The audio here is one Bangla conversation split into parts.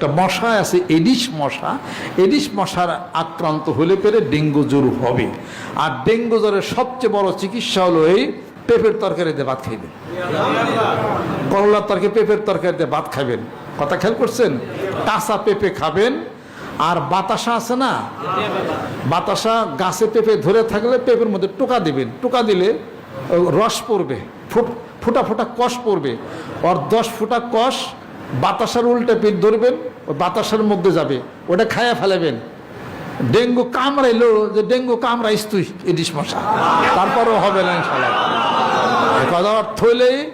একটা মশা আছে এডিস মশা। এডিস মশার আক্রান্ত হলে পেরে ডেঙ্গু জ্বর হবে। আর ডেঙ্গু জ্বরের সবচেয়ে বড় চিকিৎসা হলো এই পেঁপের তরকারিতে ভাত খাইবেন করলার তরকারি, পেঁপের তরকারিতে ভাত খাবেন কথা খেয়াল করছেন? কাঁচা পেঁপে খাবেন। আর বাতাসা আছে না? বাতাসা গাছে পেঁপে ধরে থাকলে পেঁপের মধ্যে টোকা দিবেন। টোকা দিলে রস পড়বে, ফুট ফুটা ফুটা কষ পড়বে। আর দশ ফুটা কষ বাতাসার উল্টে পিঠ ধরবেন ওই বাতাসার মধ্যে যাবে। ওটা খায়া ফেলাবেন। ডেঙ্গু কামড়াইলো যে ডেঙ্গু কামড়াইস তুই এডিস মশা। তারপরেও হবে না ইনশাল্লাহ কথা অর্থ হইলে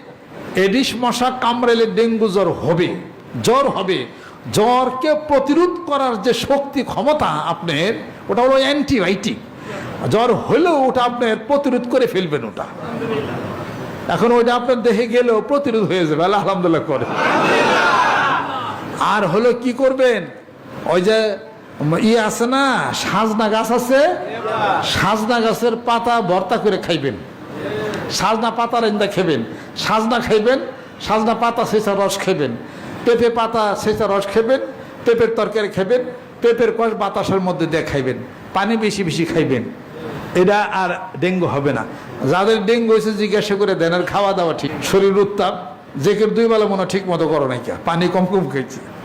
এডিস মশা কামড়াইলে ডেঙ্গু জ্বর হবে। জ্বর হবে। জ্বরকে প্রতিরোধ করার যে শক্তি ক্ষমতা আপনার, ওটা হলো অ্যান্টিবায়োটিক। জ্বর হলেও ওটা আপনার প্রতিরোধ করে ফেলবেন ওটা। এখন ওইটা আপনার দেখে গেলেও প্রতিরোধ হয়ে যাবে। আল্লাহ আলহামদুলিল্লাহ করে। আর হলো কি করবেন? ওই যে ই আছে না, সাজনা গাছ আছে? সাজনা গাছের পাতা ভর্তা করে খাইবেন। সাজনা পাতা রেন্দা খাবেন। সাজনা খাইবেন, সাজনা পাতা সেচা রস খেবেন। পেঁপে পাতা সেচা রস খাবেন, পেঁপের তরকারি খাবেন, পেঁপের কষ বাতাসের মধ্যে দিয়ে খাইবেন। পানি বেশি বেশি খাইবেন। এটা আর ডেঙ্গু হবে না। যাদের ডেঙ্গু হয়েছে জিজ্ঞাসা করে দেন, আর খাওয়া দাওয়া ঠিক। শরীর উত্তাপ। কেউ দুই বেলা মনে ঠিক মতো করো নাই কে। পানি কম কম খেয়েছে।